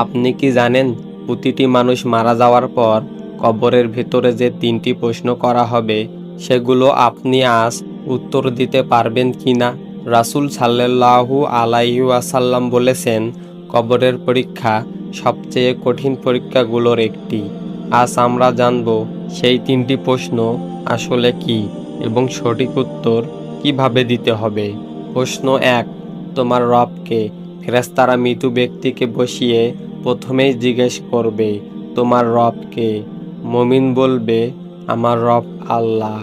আপনি কি জানেন, প্রতিটি মানুষ মারা যাওয়ার পর কবরের ভেতরে যে তিনটি প্রশ্ন করা হবে, সেগুলো আপনি আজ উত্তর দিতে পারবেন কি না রাসুল সাল্লাহু আলাইহু আসাল্লাম বলেছেন, কবরের পরীক্ষা সবচেয়ে কঠিন পরীক্ষাগুলোর একটি। আজ আমরা জানব, সেই তিনটি প্রশ্ন আসলে কি এবং সঠিক উত্তর কীভাবে দিতে হবে। প্রশ্ন এক, তোমার রবকে ফেরেস্তারা মৃত ব্যক্তিকে বসিয়ে প্রথমেই জিজ্ঞেস করবে, তোমার রবকে মমিন বলবে, আমার রব আল্লাহ।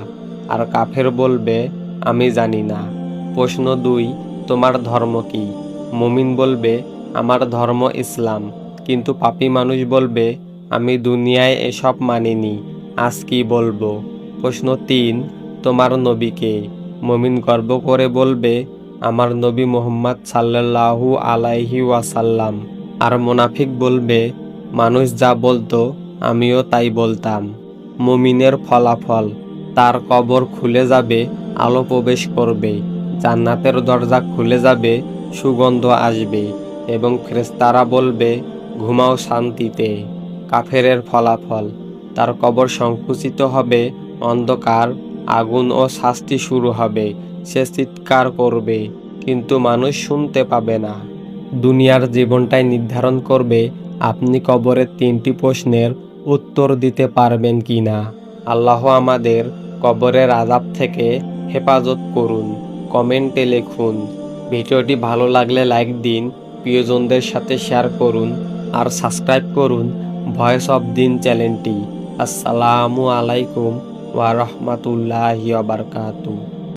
আর কাফের বলবে, আমি জানি না। প্রশ্ন দুই, তোমার ধর্ম কি? মমিন বলবে, আমার ধর্ম ইসলাম। কিন্তু পাপী মানুষ বলবে, আমি দুনিয়ায় এসব মানিনি, আজ কি বলব? প্রশ্ন তিন, তোমার নবীকে মমিন গর্ব করে বলবে আমার নবী মোহাম্মদ সাল্লাল্লাহু আলাইহি ওয়াসাল্লাম। আর মোনাফিক বলবে, মানুষ যা বলতো, আমিও তাই বলতাম। মুমিনের ফলাফল, তার কবর খুলে যাবে, আলো প্রবেশ করবে, জান্নাতের দরজা খুলে যাবে, সুগন্ধ আসবে এবং ফেরেশতারা বলবে, ঘুমাও শান্তিতে। কাফেরের ফলাফল, তার কবর সংকুচিত হবে, অন্ধকার, আগুন ও শাস্তি শুরু হবে। সে চিৎকার করবে, কিন্তু মানুষ শুনতে পাবে না। দুনিয়ার জীবনটাই নির্ধারণ করবে, আপনি কবরের তিনটি প্রশ্নের উত্তর দিতে পারবেন কি না আল্লাহ আমাদের কবরের আজাব থেকে হেফাজত করুন, কমেন্টে লিখুন। ভিডিওটি ভালো লাগলে লাইক দিন, প্রিয়জনদের সাথে শেয়ার করুন, আর সাবস্ক্রাইব করুন ভয়েস অফ দিন চ্যানেলটি। আসসালামু আলাইকুম ওয়া বারাকাতুহু।